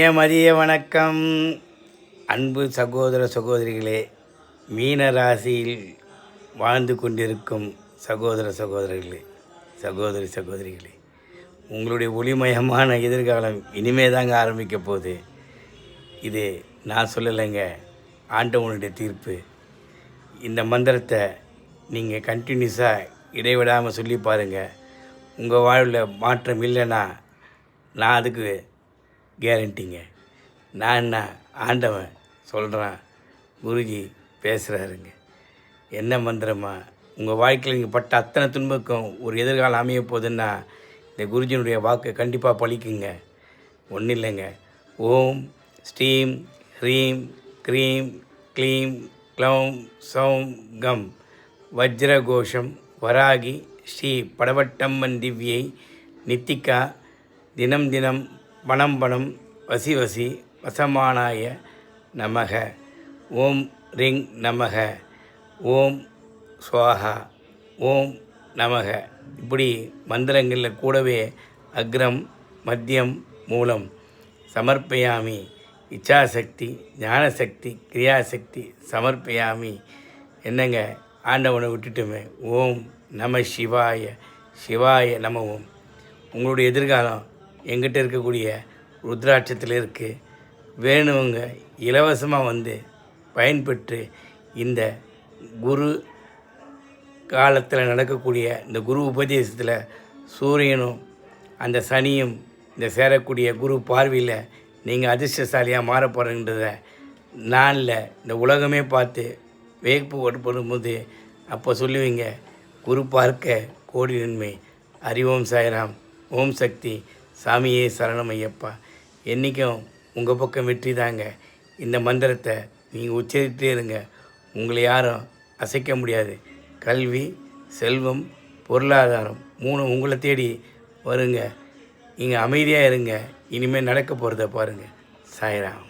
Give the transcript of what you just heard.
மதிய மதிய வணக்கம். அன்பு சகோதர சகோதரிகளே மீன ராசியில் வாழ்ந்து கொண்டிருக்கும் சகோதர சகோதரிகளே சகோதரி சகோதரிகளே உங்களுடைய ஒளிமயமான எதிர்காலம் இனிமே தாங்க ஆரம்பிக்க போகுது. இது நான் சொல்லலைங்க ஆண்டவனுடைய தீர்ப்பு. இந்த மந்திரத்தை நீங்கள் கண்டினியூஸாக இடைவிடாமல் சொல்லி பாருங்கள் உங்கள் வாழ்வில் மாற்றம் இல்லைன்னா நான் அதுக்கு கேரண்டிங்க. நான் என்ன ஆண்டவன் சொல்கிறான் குருஜி பேசுகிறாருங்க என்ன மந்திரமா? உங்கள் வாழ்க்கையில் நீங்கள் பட்ட அத்தனை துன்பக்கும் ஒரு எதிர்காலம் அமைய போகுதுன்னா இந்த குருஜினுடைய வாக்கு கண்டிப்பாக பழிக்குங்க. ஒன்றும் இல்லைங்க. ஓம் ஸ்டீம் ஹ்ரீம் க்ரீம் க்ளீம் க்ளௌம் சௌம் கம். வஜ்ரகோஷம் வராகி ஸ்ரீ படவட்டம்மன் திவ்யை நித்திகா தினம் தினம் பணம் பணம் வசி வசி வசமானாய நமக. ஓம் ரிங் நமக. ஓம் சுவாகா ஓம் நமக. இப்படி மந்திரங்களில் கூடவே அக்ரம் மத்தியம் மூலம் சமர்ப்பயாமி இச்சாசக்தி ஞானசக்தி கிரியாசக்தி சமர்ப்பயாமி. என்னங்க? ஆண்டவனை விட்டுட்டுமே. ஓம் நம சிவாய. சிவாய நம ஓம். உங்களுடைய எதிர்காலம் எங்கிட்ட இருக்கக்கூடிய ருத்ராட்சத்தில் இருக்குது வேணுவங்க இலவசமாக வந்து பயன்பெற்று இந்த குரு காலத்தில் நடக்கக்கூடிய இந்த குரு உபதேசத்தில் சூரியனும் அந்த சனியும் இந்த சேரக்கூடிய குரு பார்வையில் நீங்கள் அதிர்ஷ்டசாலியாக மாற போகிறன்றத நாளில் இந்த உலகமே பார்த்து வேப்பு போடும்போது அப்போ சொல்லுவீங்க குரு பார்க்க கோடி நன்மை. அறிவோம் சாய்ராம். ஓம் சக்தி. சாமியே சரணம் ஐயப்பா. என்றைக்கும் உங்கள் பக்கம் வெற்றி தாங்க. இந்த மந்திரத்தை நீங்கள் உச்சரிட்டே இருங்க. உங்களை யாரும் அசைக்க முடியாது. கல்வி செல்வம் பொருளாதாரம் மூணு உங்களை தேடி வருங்க. நீங்கள் அமைதியாக இருங்க. இனிமேல் நடக்க போகிறத பாருங்கள் சாய்ராம்.